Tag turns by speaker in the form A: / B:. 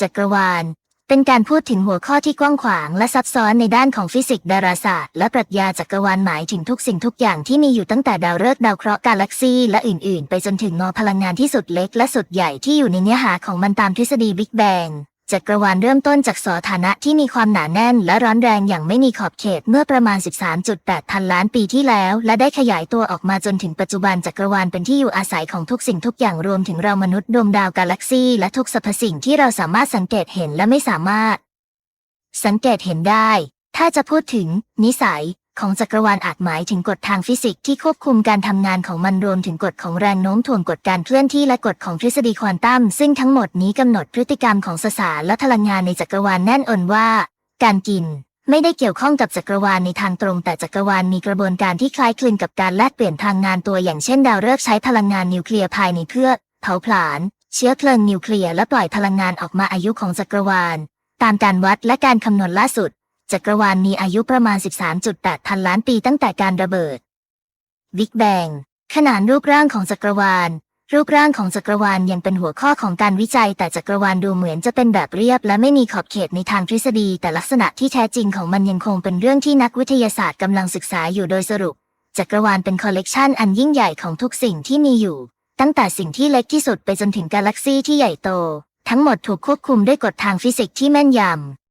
A: จักรวาล เป็นการพูดถึงหัวข้อที่กว้างขวางและซับซ้อนในด้านของฟิสิกส์ดาราศาสตร์และปรัชญาจักรวาลหมายถึงทุกสิ่งทุกอย่างที่มีอยู่ตั้งแต่ดาวฤกษ์ดาวเคราะห์กาแล็กซีและอื่น ๆ ไปจนถึงนอพลังงานที่สุดเล็กและสุดใหญ่ที่อยู่ในเนื้อหาของมันตามทฤษฎีบิ๊กแบง จักรวาลเริ่มต้นจากสถานะที่มีความหนาแน่นและร้อนแรงอย่างไม่มีขอบเขตเมื่อประมาณ 13.8 พันล้านปีที่แล้ว และได้ขยายตัวออกมาจนถึงปัจจุบันจักรวาลเป็นที่อยู่อาศัยของทุกสิ่งทุกอย่างรวมถึงเรามนุษย์ดวงดาวกาแล็กซีและทุกสรรพสิ่งที่เราสามารถสังเกตเห็นและไม่สามารถ สังเกตเห็นได้ ถ้าจะพูดถึง นิสัย ของจักรวาลอาจหมายถึงกฎทางฟิสิกส์ที่ควบคุมการทำงานของมันรวมถึงกฎของแรงโน้มถ่วงกฎการเคลื่อนที่และกฎของทฤษฎีควอนตัมซึ่งทั้งหมดนี้กำหนดพฤติกรรมของสสารและพลังงานในจักรวาลแน่นอนว่า การกิน ไม่ได้เกี่ยวข้องกับจักรวาลในทางตรง แต่จักรวาลมีกระบวนการที่คล้ายคลึงกับการแลกเปลี่ยนพลังงานตัวอย่างเช่น ดาวฤกษ์ใช้พลังงานนิวเคลียร์ภายในเพื่อเผาผลาญเชื้อเพลิงนิวเคลียร์และปล่อยพลังงานออกมาอายุของจักรวาล ตามการวัดและการคำนวณล่าสุด จักรวาลมีอายุประมาณ 13.8 พันล้านปีตั้งแต่การระเบิดบิ๊กแบงขนานรูปร่างของจักรวาล รูปร่างของจักรวาลยังเป็นหัวข้อของการวิจัย แต่จักรวาลดูเหมือนจะเป็นแบบเรียบ และไม่มีขอบเขตในทางทฤษฎี แต่ลักษณะที่แท้จริงของมันยังคงเป็นเรื่องที่นักวิทยาศาสตร์กำลังศึกษาอยู่โดยสรุป จักรวาลเป็นคอลเลกชันอันยิ่งใหญ่ของทุกสิ่งที่มีอยู่ ตั้งแต่สิ่งที่เล็กที่สุดไปจนถึงกาแล็กซีที่ใหญ่โต ทั้งหมดถูกควบคุมด้วยกฎทางฟิสิกส์ที่แม่นยำ